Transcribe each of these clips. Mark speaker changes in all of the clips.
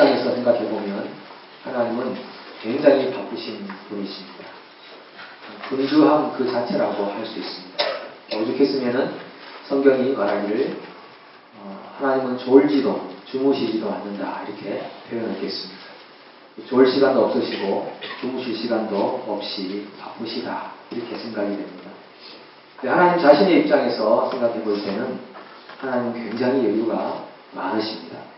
Speaker 1: 입장에서 생각해 보면 하나님은 굉장히 바쁘신 분이십니다. 분주함 그 자체라고 할 수 있습니다. 오죽했으면은 성경이 말하기를 어, 하나님은 졸지도 주무시지도 않는다 이렇게 표현했겠습니다. 졸 시간도 없으시고 주무실 시간도 없이 바쁘시다 이렇게 생각이 됩니다. 하나님 자신의 입장에서 생각해 볼 때는 하나님은 굉장히 여유가 많으십니다.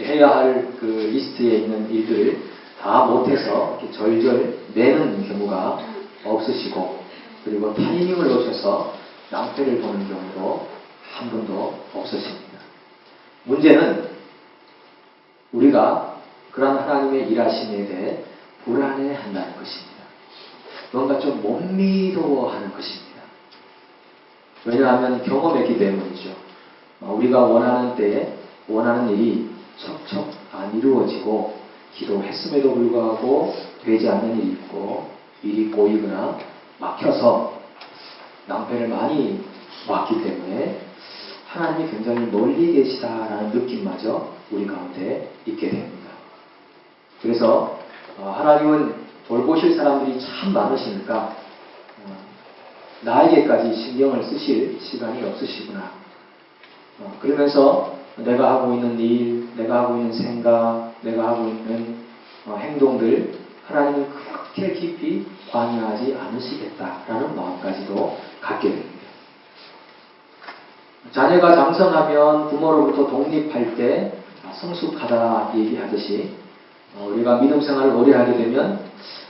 Speaker 1: 해야 할 그 리스트에 있는 일들을 다 못해서 절절 내는 경우가 없으시고 그리고 타이밍을 놓쳐서 낭패를 보는 경우도 한 번도 없으십니다. 문제는 우리가 그런 하나님의 일하심에 대해 불안해 한다는 것입니다. 뭔가 좀 못 믿어하는 것입니다. 왜냐하면 경험했기 때문이죠. 어, 우리가 원하는 때에 원하는 일이 척척 안 이루어지고 기도했음에도 불구하고 되지 않는 일이 있고 일이 꼬이거나 막혀서 낭패를 많이 왔기 때문에 하나님이 굉장히 멀리 계시다라는 느낌마저 우리 가운데 있게 됩니다. 그래서 어, 하나님은 돌보실 사람들이 참 많으시니까 어, 나에게까지 신경을 쓰실 시간이 없으시구나. 어, 그러면서 내가 하고 있는 일, 내가 하고 있는 생각, 내가 하고 있는 어, 행동들 하나님은 그렇게 깊이 관여하지 않으시겠다라는 마음까지도 갖게 됩니다. 자녀가 장성하면 부모로부터 독립할 때 성숙하다 얘기하듯이 어, 우리가 믿음 생활을 오래 하게 되면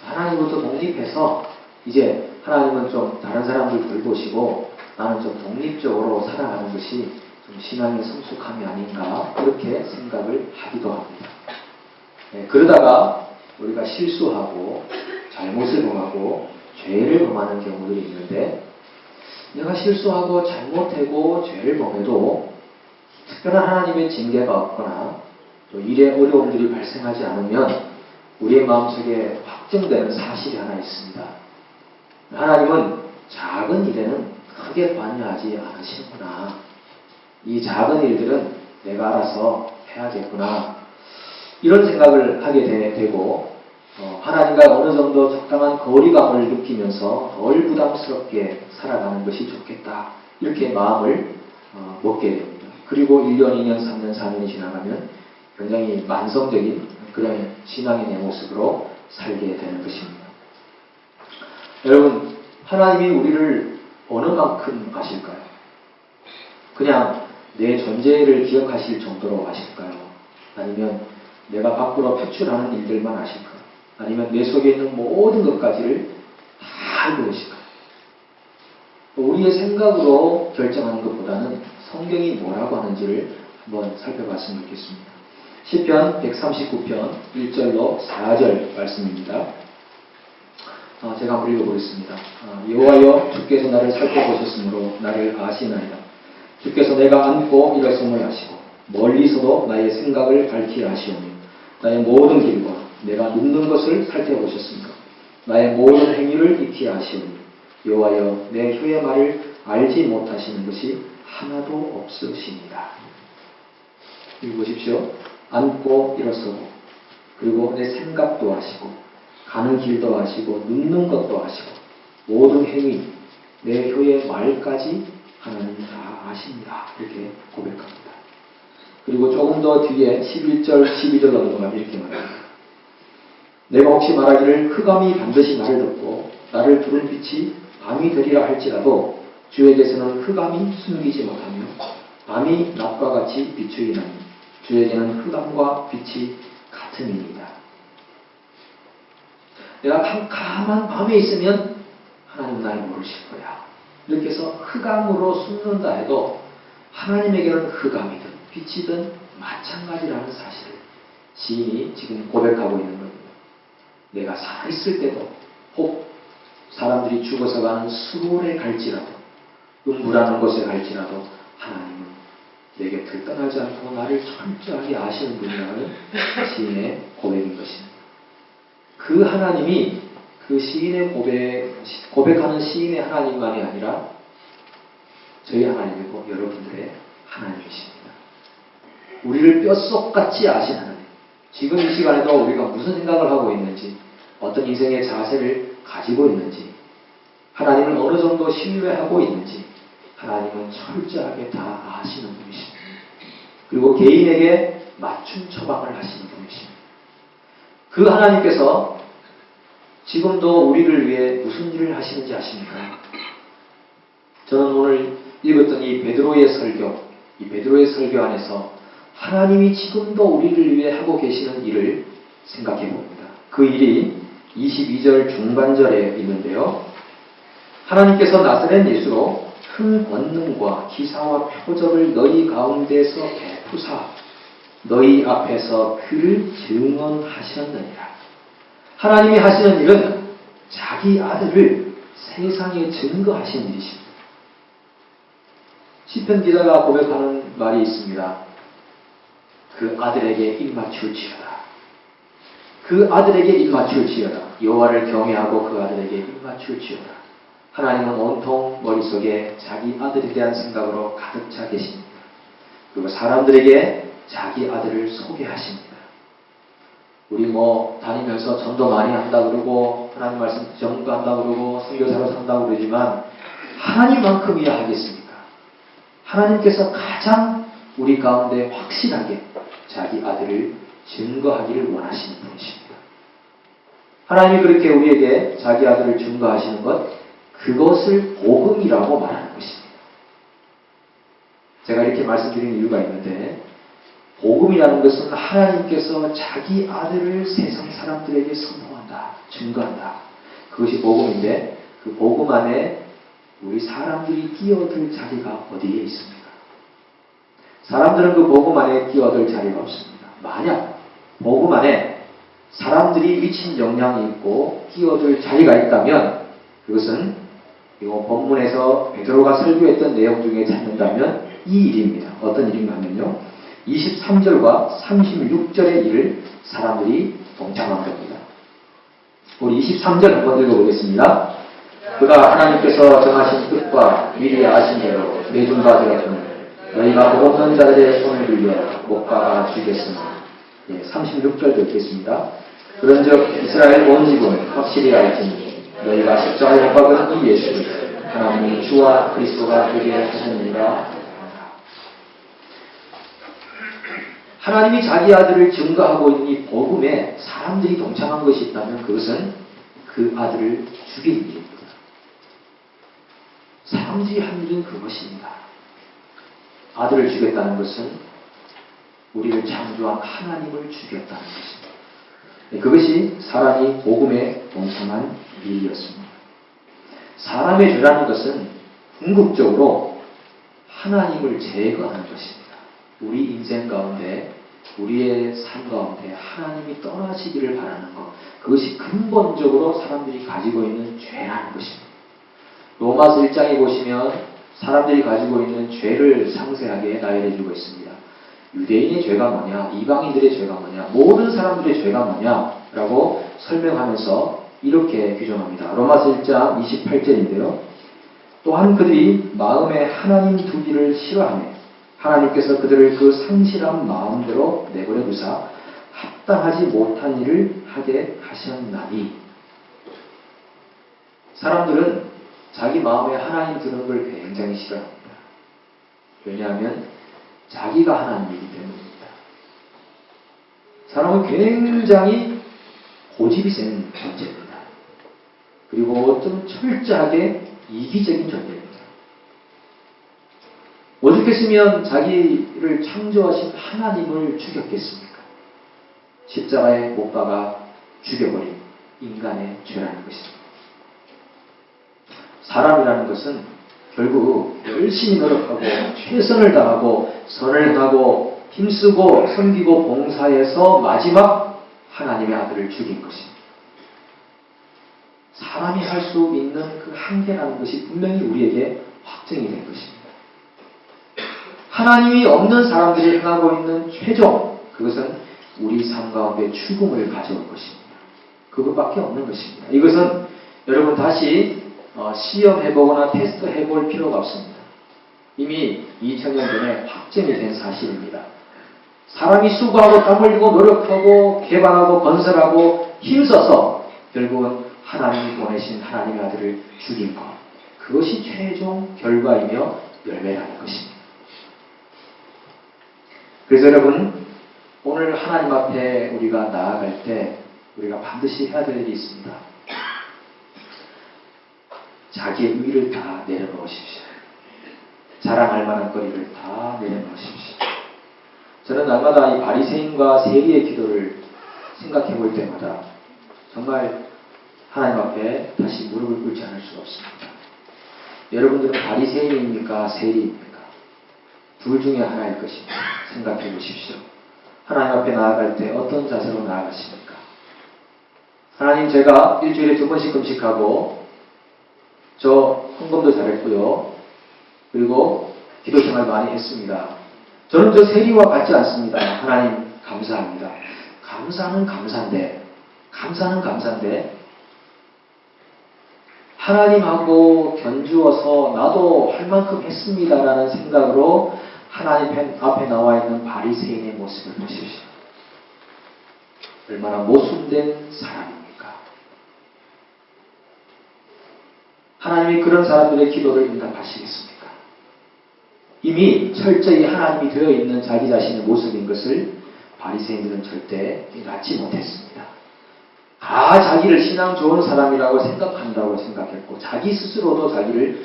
Speaker 1: 하나님부터 독립해서 이제 하나님은 좀 다른 사람들 돌보시고 나는 좀 독립적으로 살아가는 것이 좀 신앙의 성숙함이 아닌가 그렇게 생각을 하기도 합니다. 네, 그러다가 우리가 실수하고 잘못을 범하고 죄를 범하는 경우들이 있는데 내가 실수하고 잘못하고 죄를 범해도 특별한 하나님의 징계가 없거나 또 일에 어려움들이 발생하지 않으면 우리의 마음속에 확정되는 사실이 하나 있습니다. 하나님은 작은 일에는 크게 관여하지 않으시는구나. 이 작은 일들은 내가 알아서 해야겠구나. 이런 생각을 하게 되, 고 어, 하나님과 어느 정도 적당한 거리감을 느끼면서 덜 부담스럽게 살아가는 것이 좋겠다. 이렇게 마음을 어, 먹게 됩니다. 그리고 1년, 2년, 3년, 4년이 지나가면 굉장히 만성적인 그런 신앙의 내 모습으로 살게 되는 것입니다. 여러분, 하나님이 우리를 어느 만큼 아실까요? 그냥 내 존재를 기억하실 정도로 아실까요? 아니면 내가 밖으로 표출하는 일들만 아실까요? 아니면 내 속에 있는 모든 것까지를 다 알고 계실까요? 우리의 생각으로 결정하는 것보다는 성경이 뭐라고 하는지를 한번 살펴봤으면 좋겠습니다. 시편 139편 1절로 4절 말씀입니다. 아, 제가 한번 읽어보겠습니다. 아, 여호와여 주께서 나를 살펴보셨으므로 나를 아시나이다. 주께서 내가 앉고 일어섬을 아시고 멀리서도 나의 생각을 밝히 아시오며 나의 모든 길과 내가 눕는 것을 살펴보셨습니다. 나의 모든 행위를 익히 아시오며 여호와여 내 혀의 말을 알지 못하시는 것이 하나도 없으십니다. 읽으십시오. 앉고 일어서고 그리고 내 생각도 아시고 가는 길도 아시고 눕는 것도 아시고 모든 행위 내 혀의 말까지 하나님 다 아십니다. 이렇게 고백합니다. 그리고 조금 더 뒤에 11절, 12절 넘어가면 이렇게 말합니다. 내가 혹시 말하기를 흑암이 반드시 나를 덮고 나를 부른 빛이 밤이 되리라 할지라도 주에게서는 흑암이 숨기지 못하며 밤이 낮과 같이 비추이나니 주에게는 흑암과 빛이 같음입니다. 내가 캄캄한 밤에 있으면 하나님 날 모르실 거야. 이렇게 해서 흑암으로 숨는다 해도 하나님에게는 흑암이든 빛이든 마찬가지라는 사실을 시인이 지금 고백하고 있는 겁니다. 내가 살아있을 때도 혹 사람들이 죽어서 가는 수월에 갈지라도 음부라는 곳에 갈지라도 하나님은 내 곁을 떠나지 않고 나를 철저하게 아시는 분이라는 시인의 고백인 것입니다. 그 하나님이 그 시인의 고백, 고백하는 시인의 하나님만이 아니라 저희 하나님이고 여러분들의 하나님이십니다. 우리를 뼛속같이 아신 하나님. 지금 이 시간에도 우리가 무슨 생각을 하고 있는지, 어떤 인생의 자세를 가지고 있는지, 하나님을 어느 정도 신뢰하고 있는지, 하나님은 철저하게 다 아시는 분이십니다. 그리고 개인에게 맞춤 처방을 하시는 분이십니다. 그 하나님께서 지금도 우리를 위해 무슨 일을 하시는지 아십니까? 저는 오늘 읽었던 이 베드로의 설교, 이 베드로의 설교 안에서 하나님이 지금도 우리를 위해 하고 계시는 일을 생각해 봅니다. 그 일이 22절 중반절에 있는데요. 하나님께서 나사렛 예수로 큰 권능과 기사와 표적을 너희 가운데서 베푸사 너희 앞에서 그를 증언하셨느니라. 하나님이 하시는 일은 자기 아들을 세상에 증거하신 일이십니다. 시편 기자가 고백하는 말이 있습니다. 그 아들에게 입맞출지어다. 그 아들에게 입맞출지어다. 여호와를 경외하고 그 아들에게 입맞출지어다. 하나님은 온통 머릿속에 자기 아들에 대한 생각으로 가득 차 계십니다. 그리고 사람들에게 자기 아들을 소개하십니다. 우리 뭐 다니면서 전도 많이 한다 그러고 하나님 말씀 전도한다 그러고 선교사로 산다 그러지만 하나님만큼이야 하겠습니까? 하나님께서 가장 우리 가운데 확실하게 자기 아들을 증거하기를 원하시는 분이십니다. 하나님이 그렇게 우리에게 자기 아들을 증거하시는 것, 그것을 복음이라고 말하는 것입니다. 제가 이렇게 말씀드리는 이유가 있는데, 복음이라는 것은 하나님께서 자기 아들을 세상 사람들에게 선포한다, 증거한다. 그것이 복음인데, 그 복음 안에 우리 사람들이 끼어들 자리가 어디에 있습니까? 사람들은 그 복음 안에 끼어들 자리가 없습니다. 만약 복음 안에 사람들이 미친 영향이 있고 끼어들 자리가 있다면 그것은 이거 본문에서 베드로가 설교했던 내용 중에 찾는다면 이 일입니다. 어떤 일인가 하면요. 23절과 36절의 일을 사람들이 동참한 겁니다. 우리 23절 한번 읽어보겠습니다. 그가 하나님께서 정하신 뜻과 미리 아신 대로 내준바 되었으니 너희가 복 없는 자들의 손을 빌려 못 박아 주겠으나 예, 36절 읽겠습니다. 그런즉 이스라엘 온 집은 확실히 알지니 너희가 십자가에 못 박은 이 예수를 하나님이 주와 그리스도가 되게 하셨느니라 하나님이 자기 아들을 증거하고 있는 이 복음에 사람들이 동참한 것이 있다면 그것은 그 아들을 죽이는 일입니다. 사람들이 한 일은 그것입니다. 아들을 죽였다는 것은 우리를 창조한 하나님을 죽였다는 것입니다. 네, 그것이 사람이 복음에 동참한 일이었습니다. 사람의 죄라는 것은 궁극적으로 하나님을 제거하는 것입니다. 우리 인생 가운데, 우리의 삶 가운데 하나님이 떠나시기를 바라는 것. 그것이 근본적으로 사람들이 가지고 있는 죄라는 것입니다. 로마서 1장에 보시면 사람들이 가지고 있는 죄를 상세하게 나열해 주고 있습니다. 유대인의 죄가 뭐냐, 이방인들의 죄가 뭐냐, 모든 사람들의 죄가 뭐냐라고 설명하면서 이렇게 규정합니다. 로마서 1장 28절인데요. 또한 그들이 마음에 하나님 두기를 싫어하며 하나님께서 그들을 그 상실한 마음대로 내버려 두사 합당하지 못한 일을 하게 하셨나니 사람들은 자기 마음에 하나님 드는 걸 굉장히 싫어합니다. 왜냐하면 자기가 하나님이기 때문입니다. 사람은 굉장히 고집이 센 존재입니다. 그리고 좀 철저하게 이기적인 존재입니다. 오죽했으면 자기를 창조하신 하나님을 죽였겠습니까? 십자가에 못 박아 죽여버린 인간의 죄라는 것입니다. 사람이라는 것은 결국 열심히 노력하고 최선을 다하고 선을 행하고 힘쓰고 섬기고 봉사해서 마지막 하나님의 아들을 죽인 것입니다. 사람이 할 수 있는 그 한계라는 것이 분명히 우리에게 확정이 된 것입니다. 하나님이 없는 사람들이 행하고 있는 최종 그것은 우리 삶 가운데 죽음을 가져올 것입니다. 그것밖에 없는 것입니다. 이것은 여러분 다시 어, 시험해보거나 테스트해볼 필요가 없습니다. 이미 2000년 전에 확정이 된 사실입니다. 사람이 수고하고 땀 흘리고 노력하고 개발하고 건설하고 힘써서 결국은 하나님이 보내신 하나님의 아들을 죽인 것. 그것이 최종 결과이며 열매라는 것입니다. 그래서 여러분, 오늘 하나님 앞에 우리가 나아갈 때 우리가 반드시 해야 될 일이 있습니다. 자기의 의를 다 내려놓으십시오. 자랑할 만한 거리를 다 내려놓으십시오. 저는 날마다 이 바리새인과 세리의 기도를 생각해 볼 때마다 정말 하나님 앞에 다시 무릎을 꿇지 않을 수가 없습니다. 여러분들은 바리새인입니까? 세리입니까? 둘 중에 하나일 것입니다. 생각해 보십시오. 하나님 앞에 나아갈 때 어떤 자세로 나아가십니까? 하나님 제가 일주일에 두 번씩 금식하고 저 헌금도 잘했고요. 그리고 기도 생활 많이 했습니다. 저는 저 세리와 같지 않습니다. 하나님 감사합니다. 감사는 감사인데 감사는 감사인데 하나님하고 견주어서 나도 할 만큼 했습니다라는 생각으로 하나님 앞에 나와 있는 바리새인의 모습을 보십시오. 얼마나 모순된 사람입니까? 하나님이 그런 사람들의 기도를 응답하시겠습니까? 이미 철저히 하나님이 되어 있는 자기 자신의 모습인 것을 바리새인들은 절대 낳지 못했습니다. 다 자기를 신앙 좋은 사람이라고 생각한다고 생각했고 자기 스스로도 자기를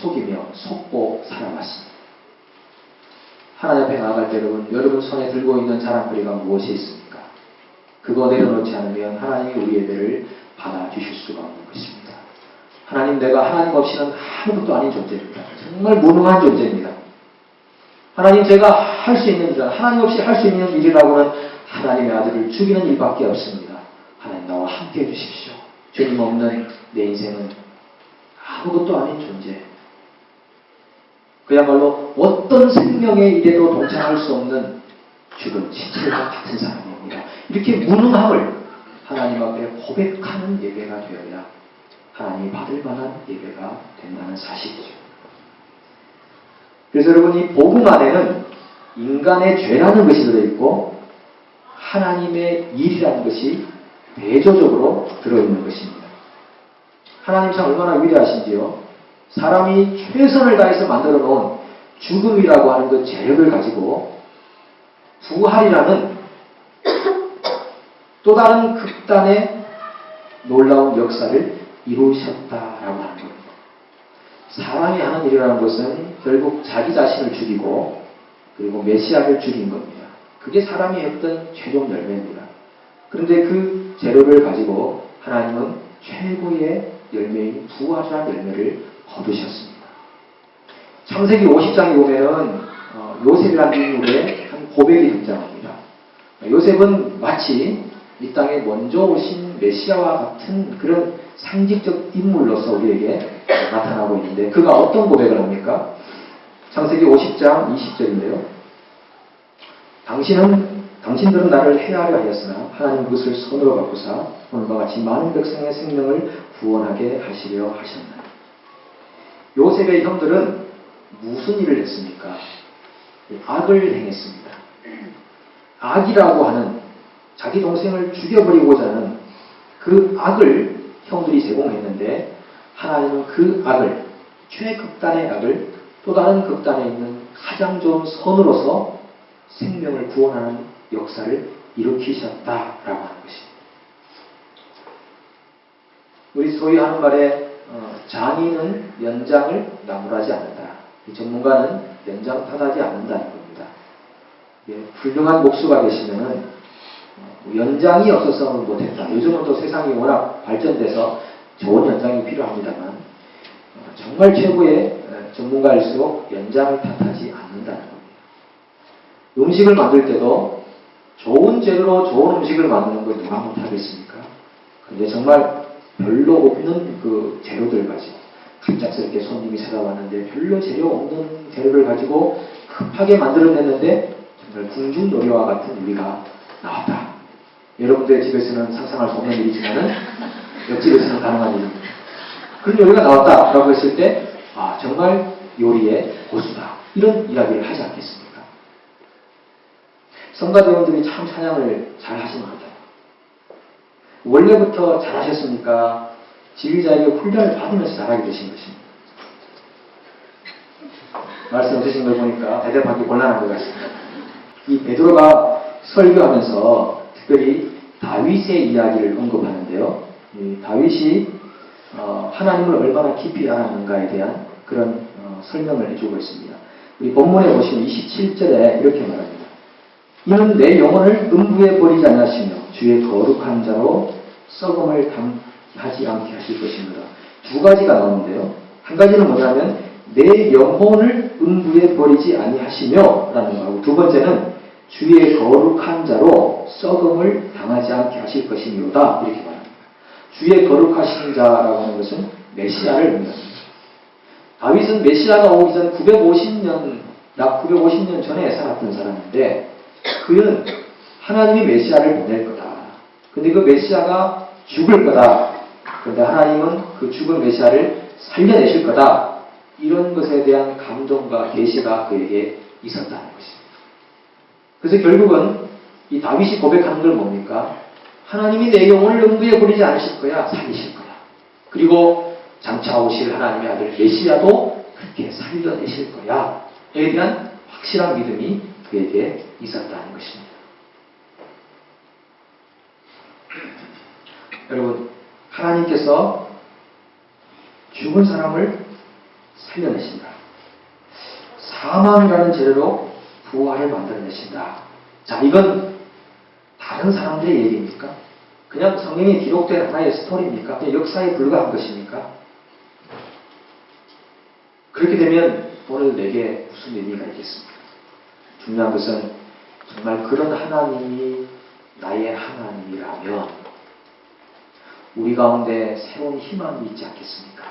Speaker 1: 속이며 속고 살아왔습니다. 하나님 앞에 나아갈 때 여러분, 여러분 손에 들고 있는 자랑거리가 무엇이 있습니까? 그거 내려놓지 않으면 하나님이 우리 예배를 받아주실 수가 없는 것입니다. 하나님 내가 하나님 없이는 아무것도 아닌 존재입니다. 정말 무능한 존재입니다. 하나님 제가 할 수 있는 일, 하나님 없이 할 수 있는 일이라고는 하나님의 아들을 죽이는 일밖에 없습니다. 하나님 나와 함께 해주십시오. 주님 없는 내 인생은 아무것도 아닌 존재. 그야말로 어떤 생명의 일에도 동참할 수 없는 죽은 지체와 같은 사람입니다. 이렇게 무능함을 하나님 앞에 고백하는 예배가 되어야 하나님이 받을 만한 예배가 된다는 사실이죠. 그래서 여러분 이 복음 안에는 인간의 죄라는 것이 들어있고 하나님의 일이라는 것이 대조적으로 들어있는 것입니다. 하나님 참 얼마나 위대하신지요. 사람이 최선을 다해서 만들어 놓은 죽음이라고 하는 그 재력을 가지고 부활이라는 또 다른 극단의 놀라운 역사를 이루셨다라고 하는 겁니다. 사람이 하는 일이라는 것은 결국 자기 자신을 죽이고 그리고 메시아를 죽인 겁니다. 그게 사람이 했던 최종 열매입니다. 그런데 그 재료를 가지고 하나님은 최고의 열매인 부활이라는 열매를 거두셨습니다. 창세기 50장에 보면은 어, 요셉이라는 인물의 한 고백이 등장합니다. 요셉은 마치 이 땅에 먼저 오신 메시아와 같은 그런 상징적 인물로서 우리에게 나타나고 있는데 그가 어떤 고백을 합니까? 창세기 50장 20절인데요. 당신은 당신들은 나를 해하려 하였으나 하나님 그것을 손으로 바꾸사 오늘과 같이 많은 백성의 생명을 구원하게 하시려 하셨나니 요셉의 형들은 무슨 일을 했습니까? 악을 행했습니다. 악이라고 하는 자기 동생을 죽여버리고자 하는 그 악을 형들이 제공했는데 하나님은 그 악을 최극단의 악을 또 다른 극단에 있는 가장 좋은 선으로서 생명을 구원하는 역사를 일으키셨다라고 하는 것입니다. 우리 소위 하는 말에 어, 장인은 연장을 나무라지 않는다. 이 전문가는 연장 탓하지 않는다는 겁니다. 예, 훌륭한 목수가 계시면은 어, 연장이 없어서 못했다. 요즘은 또 세상이 워낙 발전돼서 좋은 연장이 필요합니다만 어, 정말 최고의 어, 전문가일수록 연장을 탓하지 않는다는 겁니다. 음식을 만들 때도 좋은 재료로 좋은 음식을 만드는 걸 누가 못하겠습니까? 근데 정말 별로 없는 그 재료들 가지고 갑작스럽게 손님이 찾아왔는데 별로 재료 없는 재료를 가지고 급하게 만들어냈는데 정말 궁중노래와 같은 요리가 나왔다. 여러분들의 집에서는 상상할 수 없는 일이지만은 옆집에서는 가능한 일입니다. 그런 요리가 나왔다라고 했을 때, 아, 정말 요리의 고수다. 이런 이야기를 하지 않겠습니까? 성가대원들이 참 찬양을 잘 하신 것 같아요. 원래부터 잘하셨습니까? 지휘자에게 훈련을 받으면서 잘하게 되신 것입니다. 말씀 없으신 걸 보니까 대답하기 곤란한 것 같습니다. 이 베드로가 설교하면서 특별히 다윗의 이야기를 언급하는데요. 이 다윗이 어, 하나님을 얼마나 깊이 알았는가에 대한 그런 어, 설명을 해주고 있습니다. 우리 본문에 보시면 27절에 이렇게 말합니다. 이는 내 영혼을 음부에 버리지 않으시며 주의 거룩한 자로 썩음을 당하지 않게 하실 것입니다. 두 가지가 나오는데요. 한 가지는 뭐냐면 내 영혼을 음부에 버리지 아니하시며 라는 거하고 두 번째는 주의 거룩한 자로 썩음을 당하지 않게 하실 것이니로다 이렇게 말합니다. 주의 거룩하신 자라고 하는 것은 메시아를 의미합니다. 다윗은 메시아가 오기 전 950년, 약 950년 전에 살았던 사람인데 그는 하나님이 메시아를 보낼 거다. 근데 그 메시아가 죽을 거다. 그런데 하나님은 그 죽은 메시아를 살려내실 거다. 이런 것에 대한 감동과 계시가 그에게 있었다는 것입니다. 그래서 결국은 이 다윗이 고백하는 걸 뭡니까? 하나님이 내 영혼을 음부에 버리지 않으실 거야, 살리실 거야. 그리고 장차 오실 하나님의 아들 메시아도 그렇게 살려내실 거야. 에 대한 확실한 믿음이 그에게 있었다는 것입니다. 여러분, 하나님께서 죽은 사람을 살려내신다. 사망이라는 재료로 부활을 만들어내신다. 자, 이건 다른 사람들의 얘기입니까? 그냥 성경에 기록된 하나의 스토리입니까? 역사에 불과한 것입니까? 그렇게 되면 오늘 내게 무슨 의미가 있겠습니까? 중요한 것은 정말 그런 하나님이 나의 하나님이라면 우리 가운데 새로운 희망이 있지 않겠습니까?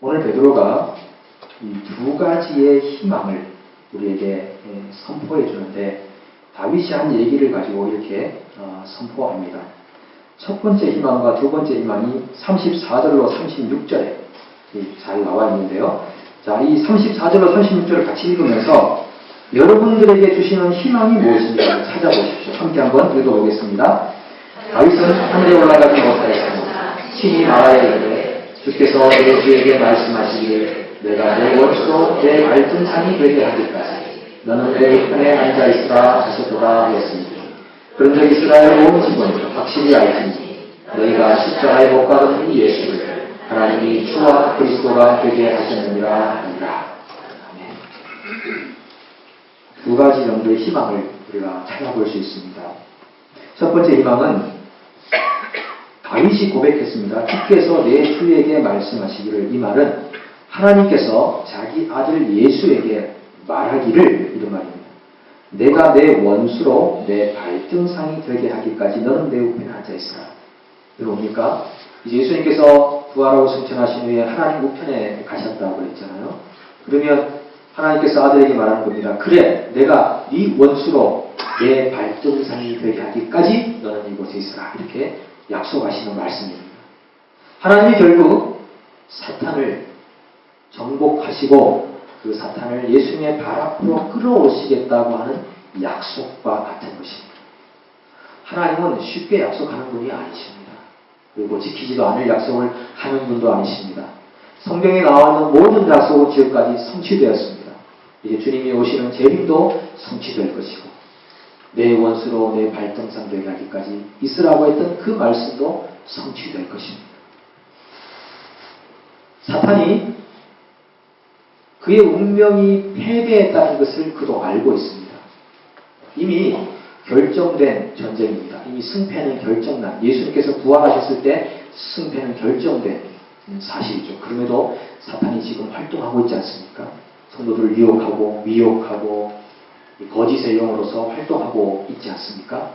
Speaker 1: 오늘 베드로가 이 두 가지의 희망을 우리에게 예, 선포해 주는데 다윗이 한 얘기를 가지고 이렇게 어, 선포합니다. 첫 번째 희망과 두 번째 희망이 34절로 36절에 잘 나와 있는데요. 자, 이 34절로 36절을 같이 읽으면서 여러분들에게 주시는 희망이 무엇인가 찾아보십시오. 함께 한번 읽어보겠습니다. 다윗은 하늘에 올라가지 못하였습니다. 친히 말하여 이르되 주께서 내 주에게 말씀하시기를 내가 내 원수로 내 발등상이 되게 하기까지 너는 내 우편에 앉아 있으라 하셨도다 하였습니다. 그런데 이스라엘 온 집은 확실히 알지니 너희가 십자가에 못 박은 이 예수를 하나님이 주와 그리스도가 되게 하셨느니라 하니라. 아멘. 두 가지 정도의 희망을 우리가 찾아볼 수 있습니다. 첫 번째 희망은 다윗이 고백했습니다. 주께서 내 주에게 말씀하시기를 이 말은 하나님께서 자기 아들 예수에게 말하기를 이런 말입니다. 내가 내 원수로 내 발등상이 되게 하기까지 너는 내 우편에 앉아 있으라. 이거 뭡니까? 예수님께서 부활하고 승천하신 후에 하나님 우편에 가셨다고 그랬잖아요. 그러면 하나님께서 아들에게 말하는 겁니다. 그래, 내가 네 원수로 내 발등상이 되게 하기까지 너는 이곳에 있으라. 이렇게 약속하시는 말씀입니다. 하나님이 결국 사탄을 정복하시고 그 사탄을 예수님의 발 앞으로 끌어오시겠다고 하는 약속과 같은 것입니다. 하나님은 쉽게 약속하는 분이 아니십니다. 그리고 지키지도 않을 약속을 하는 분도 아니십니다. 성경에 나와 있는 모든 약속은 지금까지 성취되었습니다. 이제 주님이 오시는 재림도 성취될 것이고 내 원수로 내 발등상 되게 하기까지 있으라고 했던 그 말씀도 성취될 것입니다. 사탄이 그의 운명이 패배했다는 것을 그도 알고 있습니다. 이미 결정된 전쟁입니다. 이미 승패는 결정난 예수님께서 부활하셨을 때 승패는 결정된 사실이죠. 그럼에도 사탄이 지금 활동하고 있지 않습니까? 성도들을 유혹하고 미혹하고 거짓의 영으로서 활동하고 있지 않습니까?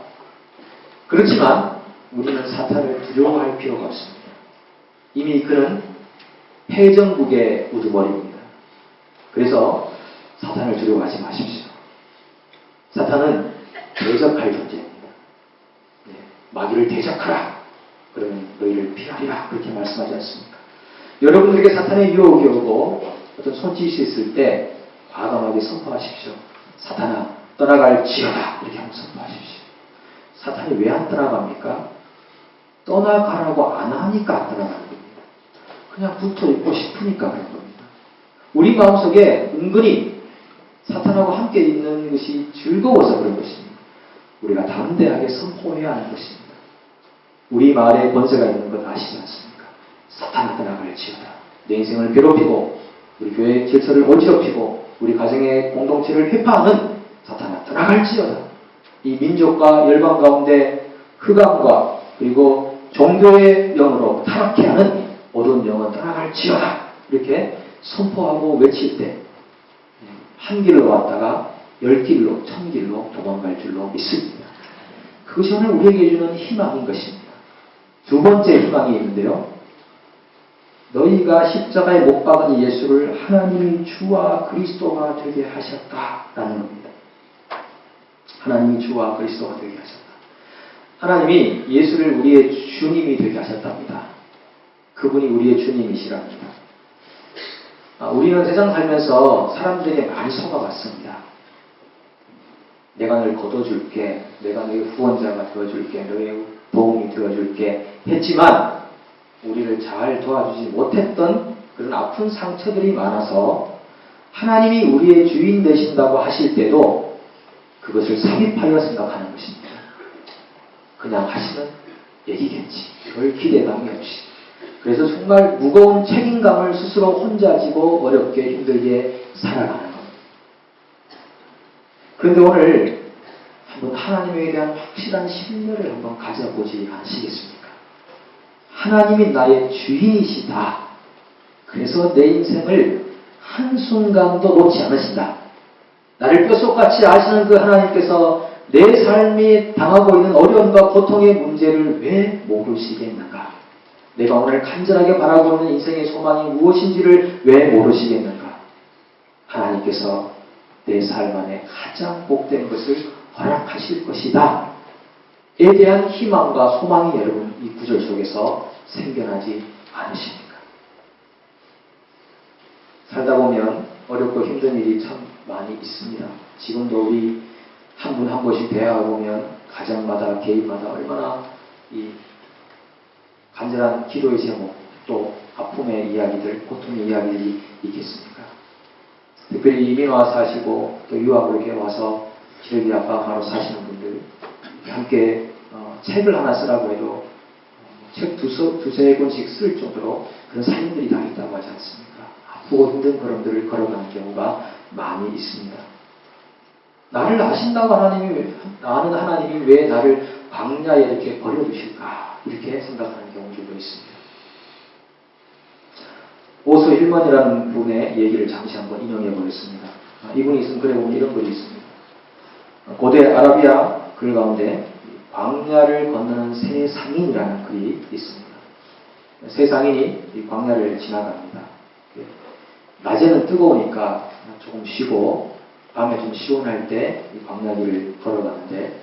Speaker 1: 그렇지만 우리는 사탄을 두려워할 필요가 없습니다. 이미 그는 패전국의 우두머리입니다. 그래서 사탄을 두려워하지 마십시오. 사탄은 대적할 존재입니다. 네, 마귀를 대적하라. 그러면 너희를 피하리라. 그렇게 말씀하지 않습니까? 여러분들에게 사탄의 유혹이 오고 어떤 손짓이 있을 때 과감하게 선포하십시오. 사탄아 떠나갈지어다 이렇게 한번 선포하십시오. 사탄이 왜 안 떠나갑니까? 떠나가라고 안 하니까 안 떠나가는 겁니다. 그냥 붙어 있고 싶으니까 그런 겁니다. 우리 마음속에 은근히 사탄하고 함께 있는 것이 즐거워서 그런 것입니다. 우리가 담대하게 선포해야 하는 것입니다. 우리 마을에 권세가 있는 것 아시지 않습니까? 사탄아 떠나갈지어다. 내 인생을 괴롭히고 우리 교회의 질서를 어지럽히고 우리 가정의 공동체를 회파하는 사탄아 떠나갈지어다. 이 민족과 열방 가운데 흑암과 그리고 종교의 영으로 타락해 하는 어두운 영은 떠나갈지어다. 이렇게 선포하고 외칠 때 한 길로 왔다가 열 길로, 천 길로 도망갈 줄로 믿습니다. 그것이 오늘 우리에게 주는 희망인 것입니다. 두 번째 희망이 있는데요. 너희가 십자가에 못 박은 예수를 하나님이 주와 그리스도가 되게 하셨다라는 겁니다. 하나님이 주와 그리스도가 되게 하셨다. 하나님이 예수를 우리의 주님이 되게 하셨답니다. 그분이 우리의 주님이시랍니다. 아, 우리는 세상 살면서 사람들에게 많이 속아봤습니다. 내가 널 걷어줄게, 내가 너의 후원자가 되어줄게, 너의 도움이 되어줄게 했지만 우리를 잘 도와주지 못했던 그런 아픈 상처들이 많아서 하나님이 우리의 주인 되신다고 하실 때도 그것을 삽입하여 생각하는 것입니다. 그냥 하시는 얘기겠지. 별 기대감이 없이. 그래서 정말 무거운 책임감을 스스로 혼자 지고 어렵게 힘들게 살아가는 겁니다. 그런데 오늘 한번 하나님에 대한 확실한 신뢰를 한번 가져보지 않으시겠습니까? 하나님이 나의 주인이시다. 그래서 내 인생을 한순간도 놓지 않으신다. 나를 뼛속같이 아시는 그 하나님께서 내 삶이 당하고 있는 어려움과 고통의 문제를 왜 모르시겠는가? 내가 오늘 간절하게 바라고 있는 인생의 소망이 무엇인지를 왜 모르시겠는가? 하나님께서 내 삶 안에 가장 복된 것을 허락하실 것이다. 에 대한 희망과 소망이 여러분 이 구절 속에서 생겨나지 않으십니까? 살다 보면 어렵고 힘든 일이 참 많이 있습니다. 지금도 우리 한 분한 분씩 대화해 보면 가정마다 개인마다 얼마나 이 간절한 기도의 제목 또 아픔의 이야기들, 고통의 이야기들이 있겠습니까? 특별히 이민 와 사시고 또 유학으로 이렇게 와서 기러기 아빠가로 사시는 분들 함께 어, 책을 하나 쓰라고 해도 어, 책 두서, 두세 권씩 쓸 정도로 그런 사연들이 다 있다고 하지 않습니까? 아프고 힘든 걸음들을 걸어가는 경우가 많이 있습니다. 나를 아신다고 하나님이, 아는 하나님이 왜 나를 광야에 이렇게 버려두실까? 이렇게 생각하는 경우들도 있습니다. 오소 힐만이라는 분의 얘기를 잠시 한번 인용해 보겠습니다. 아, 이분이 쓴 글에 보면 이런 글이 있습니다. 고대 아라비아 글 가운데 광야를 건너는 새 상인이라는 글이 있습니다. 새 상인이 이 광야를 지나갑니다. 낮에는 뜨거우니까 조금 쉬고 밤에 좀 시원할 때 이 광야길을 걸어가는데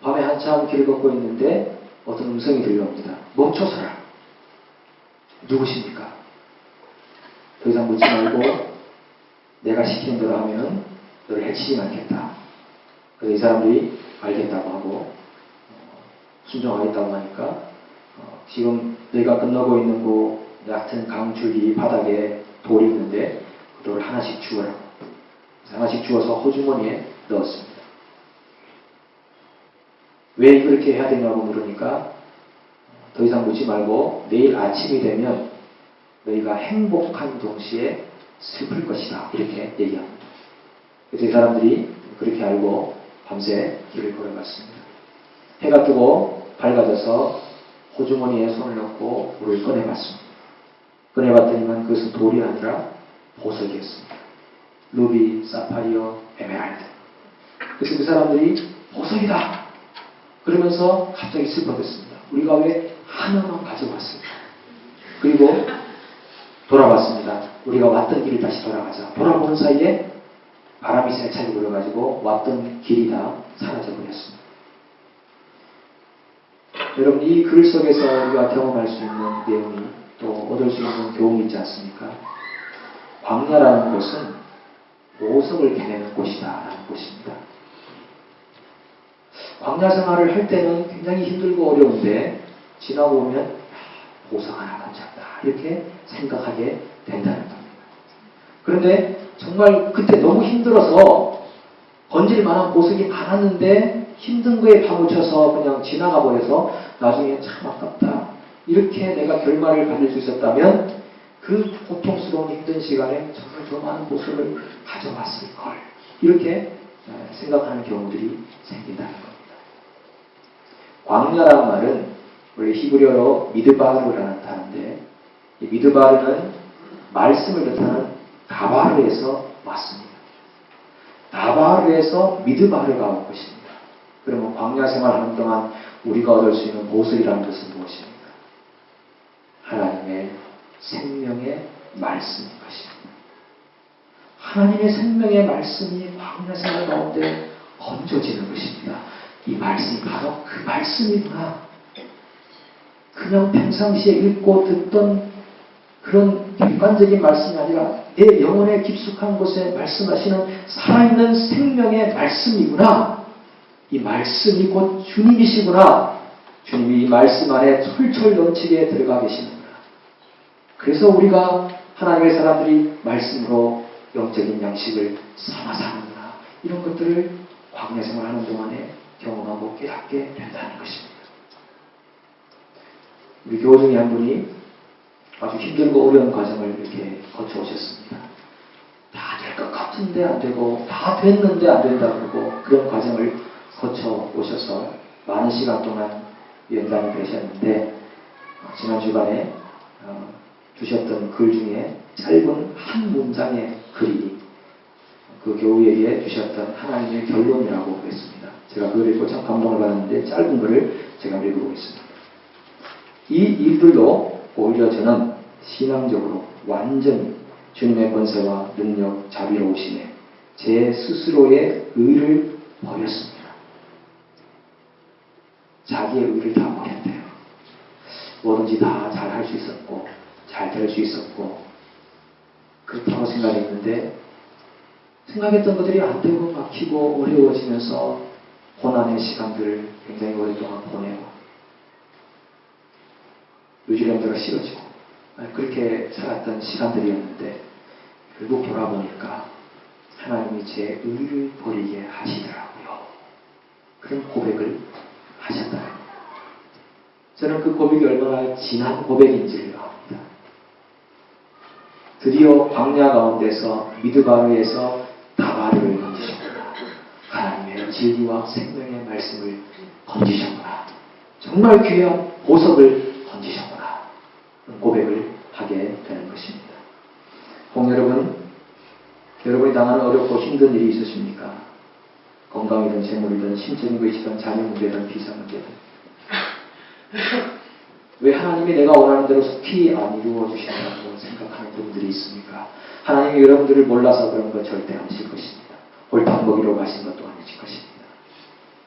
Speaker 1: 밤에 한참 길을 걷고 있는데 어떤 음성이 들려옵니다. 멈춰서라. 누구십니까? 더 이상 묻지 말고 내가 시키는 대로 하면 너를 해치지 않겠다. 그래서 이 사람들이 알겠다고 하고 어, 순종하겠다고 하니까 어, 지금 내가 건너고 있는 그 얕은 강줄기 바닥에 돌이 있는데 그 돌을 하나씩 주어라. 하나씩 주어서 호주머니에 넣었습니다. 왜 그렇게 해야 되냐고 물으니까 어, 더 이상 묻지 말고 내일 아침이 되면 너희가 행복한 동시에 슬플 것이다. 이렇게 얘기합니다. 그래서 이 사람들이 그렇게 알고 밤새 길을 걸어갔습니다. 해가 뜨고 밝아져서 호주머니에 손을 넣고 물을 꺼내봤습니다. 꺼내봤더니만 그것은 돌이 아니라 보석이었습니다. 루비, 사파이어, 에메랄드. 그래서 그 사람들이 보석이다! 그러면서 갑자기 슬퍼졌습니다. 우리가 왜 하나만 가져왔을까? 그리고 돌아왔습니다. 우리가 왔던 길을 다시 돌아가자. 돌아보는 사이에 바람이 세차게 불어가지고 왔던 길이 다 사라져 버렸습니다. 여러분 이 글 속에서 우리가 경험할 수 있는 내용이 또 얻을 수 있는 교훈이 있지 않습니까? 광야라는 것은 보석을 캐내는 곳이다라는 곳입니다. 광야 생활을 할 때는 굉장히 힘들고 어려운데 지나고 보면 보석 하나 건졌다 이렇게 생각하게 된다는 겁니다. 그런데 정말 그때 너무 힘들어서 건질 만한 보석이 많았는데 힘든 거에 파묻혀서 그냥 지나가 버려서 나중에 참 아깝다. 이렇게 내가 결말을 가질 수 있었다면 그 고통스러운 힘든 시간에 정말 더 많은 보석을 가져왔을 걸. 이렇게 생각하는 경우들이 생긴다는 겁니다. 광야란 말은 원래 히브리어로 미드바르라는 단어인데 이 미드바르는 말씀을 뜻하는 다바르에서 왔습니다. 다바르에서 미드바르가 온 것입니다. 그러면 광야 생활하는 동안 우리가 얻을 수 있는 보석이라는 것은 무엇입니까? 하나님의 생명의 말씀인 것입니다. 하나님의 생명의 말씀이 광야 생활 가운데 건져지는 것입니다. 이 말씀이 바로 그 말씀이구나. 그냥 평상시에 읽고 듣던 그런 객관적인 말씀이 아니라 내 영혼에 깊숙한 곳에 말씀하시는 살아있는 생명의 말씀이구나. 이 말씀이 곧 주님이시구나. 주님이 이 말씀 안에 철철 넘치게 들어가 계시는구나. 그래서 우리가 하나님의 사람들이 말씀으로 영적인 양식을 삼아 사는구나. 이런 것들을 광야 생활하는 동안에 경험하고 깨닫게 된다는 것입니다. 우리 교우 중에 한 분이 아주 힘들고 어려운 과정을 이렇게 거쳐오셨습니다. 다 될 것 같은데 안 되고, 다 됐는데 안 된다 그러고, 그런 과정을 거쳐 오셔서 많은 시간 동안 연단이 되셨는데, 어, 지난 주간에 어, 주셨던 글 중에 짧은 한 문장의 글이 그 교우에게 주셨던 하나님의 결론이라고 그랬습니다. 제가 그걸 읽고 참 감동을 받았는데 짧은 글을 제가 읽어보겠습니다. 이 일들도 오히려 저는 신앙적으로 완전히 주님의 권세와 능력, 자비로우심에 제 스스로의 의를 버렸습니다. 자기의 의를 다 버렸대요. 뭐든지 다 잘 할 수 있었고, 잘 될 수 있었고, 그렇다고 생각했는데, 생각했던 것들이 안 되고 막히고 어려워지면서 고난의 시간들을 굉장히 오랫동안 보내고, 뉴질랜드가 싫어지고, 그렇게 살았던 시간들이었는데, 결국 돌아보니까 하나님이 제 의를 버리게 하시더라고요. 그런 고백을 하셨다. 저는 그 고백이 얼마나 진한 고백인지를 압니다. 드디어 광야 가운데서 미드바르에서 다바르를 건지셨구나. 하나님의 진리와 생명의 말씀을 건지셨구나. 정말 귀한 보석을 건지셨구나. 고백을 하게 되는 것입니다. 공 여러분, 여러분이 당하는 어렵고 힘든 일이 있으십니까? 건강이든 재물이든 심적인 것이든 자녀 문제든 비상 문제든 왜 하나님이 내가 원하는 대로 속히 안 이루어 주신다고 생각하는 분들이 있습니까? 하나님이 여러분들을 몰라서 그런 것 절대 아니실 것입니다. 옳다 먹이로 가신 것도 아니실 것입니다.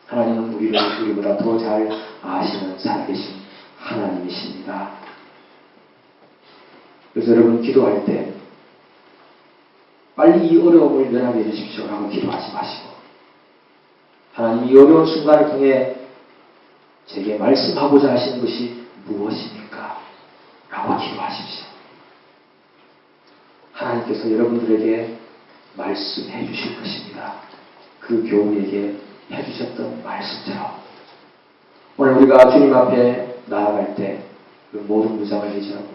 Speaker 1: 하나님은 우리를 우리보다 더 잘 아시는 살아계신 하나님이십니다. 그래서 여러분 기도할 때 빨리 이 어려움을 면하게 해주십시오 라고 기도하지 마시고 하나님 이 어려운 순간을 통해 제게 말씀하고자 하시는 것이 무엇입니까? 라고 기도하십시오. 하나님께서 여러분들에게 말씀해 주실 것입니다. 그 교우에게 해주셨던 말씀처럼. 오늘 우리가 주님 앞에 나아갈 때 그 모든 무장을 해지하고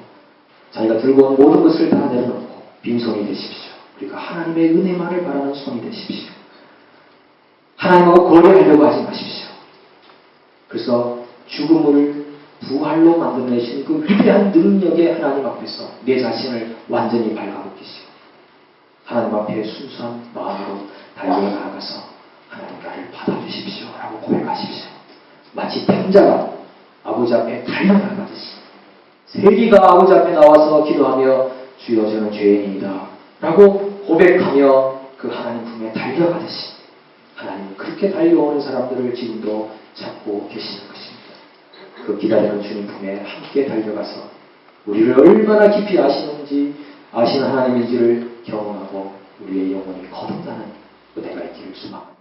Speaker 1: 자기가 들고 온 모든 것을 다 내려놓고 빈손이 되십시오. 우리가 하나님의 은혜만을 바라는 손이 되십시오. 하나님하고 거래하려고 하지 마십시오. 그래서 죽음을 부활로 만들어내신 그 위대한 능력의 하나님 앞에서 내 자신을 완전히 발가벗기시고 하나님 앞에 순수한 마음으로 달려 나아가서 하나님 나를 받아주십시오 라고 고백하십시오. 마치 탱자가 아버지 앞에 달려나가듯이 세리가 아버지 앞에 나와서 기도하며 주여 저는 죄인이다 라고 고백하며 그 하나님 품에 달려가듯이 하나님 그렇게 달려오는 사람들을 지금도 찾고 계시는 것입니다. 그 기다리는 주님 품에 함께 달려가서 우리를 얼마나 깊이 아시는지 아시는 하나님인지를 경험하고 우리의 영혼이 거듭나는 은혜가 있기를 소망합니다.